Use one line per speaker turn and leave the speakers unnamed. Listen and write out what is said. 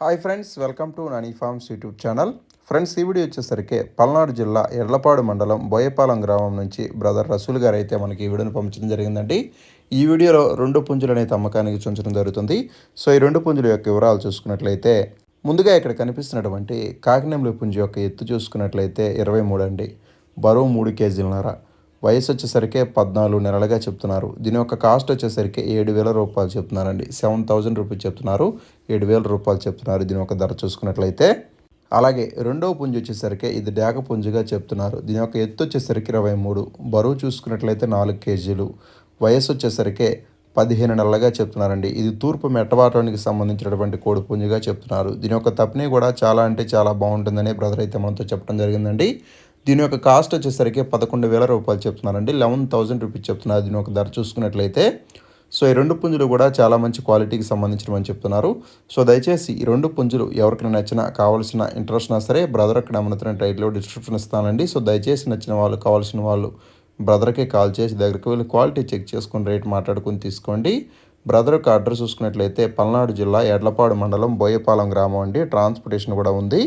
Hi friends welcome to Nani farms YouTube channel friends ఈ video వచ్చేసరికి పల్నాడు జిల్లా ఎడ్లపాడు మండలం బోయపాలెం గ్రామం నుంచి బ్రదర్ రసూల్ గారు అయితే మనకి ఈ వీడియోని పంపించడం జరిగిందండి. ఈ వీడియోలో రెండు పుంజులు అనేది అమ్మకానికి చూంచడం జరుగుతుంది. సో ఈ రెండు పుంజుల యొక్క వివరాలు చూసుకున్నట్లయితే ముందుగా ఇక్కడ కనిపిస్తున్నటువంటి కాకినేముల పుంజు యొక్క ఎత్తు చూసుకున్నట్లయితే ఇరవై మూడు అండి. బరువు మూడు కేజీలన్నర. వయసు వచ్చేసరికి పద్నాలుగు నెలలుగా చెప్తున్నారు. దీని యొక్క కాస్ట్ వచ్చేసరికి ఏడు వేల రూపాయలు చెప్తున్నారండి. సెవెన్ థౌజండ్ రూపీస్ చెప్తున్నారు. ఏడు వేల రూపాయలు చెప్తున్నారు దీని యొక్క ధర చూసుకున్నట్లయితే. అలాగే రెండవ పుంజు వచ్చేసరికి ఇది డేక పుంజుగా చెప్తున్నారు. దీని యొక్క ఎత్తు వచ్చేసరికి ఇరవై మూడు బరువు చూసుకున్నట్లయితే నాలుగు కేజీలు వయసు వచ్చేసరికి పదిహేను నెలలుగా చెప్తున్నారండి. ఇది తూర్పు మెట్టవాటానికి సంబంధించినటువంటి కోడి పుంజుగా చెప్తున్నారు. దీని యొక్క తప్పని కూడా చాలా అంటే చాలా బాగుంటుందని బ్రదర్ అయితే మనతో చెప్పడం జరిగిందండి. దీని యొక్క కాస్ట్ వచ్చేసరికి పదకొండు వేల రూపాయలు చెప్తున్నారండి. లెవెన్ థౌజండ్ రూపీస్ చెప్తున్నారు. దీని యొక్క ధర చూసుకున్నట్లయితే సో ఈ రెండు పుంజులు కూడా చాలా మంచి క్వాలిటీకి సంబంధించినవని చెప్తున్నారు. సో దయచేసి ఈ రెండు పుంజులు ఎవరికైనా నచ్చినా కావాల్సిన ఇంట్రెస్ట్ నా సరే బ్రదర్ అక్కడ అమ్ముతున్న టైట్లో డిస్క్రిప్షన్ ఇస్తానండి. సో దయచేసి నచ్చిన వాళ్ళు కావాల్సిన వాళ్ళు బ్రదర్కే కాల్ చేసి దగ్గరికి వెళ్ళి క్వాలిటీ చెక్ చేసుకుని రేట్ మాట్లాడుకుని తీసుకోండి. బ్రదర్ యొక్క అడ్రస్ చూసుకున్నట్లయితే పల్నాడు జిల్లా ఎడ్లపాడు మండలం బోయపాలెం గ్రామం అండి. ట్రాన్స్పోర్టేషన్ కూడా ఉంది.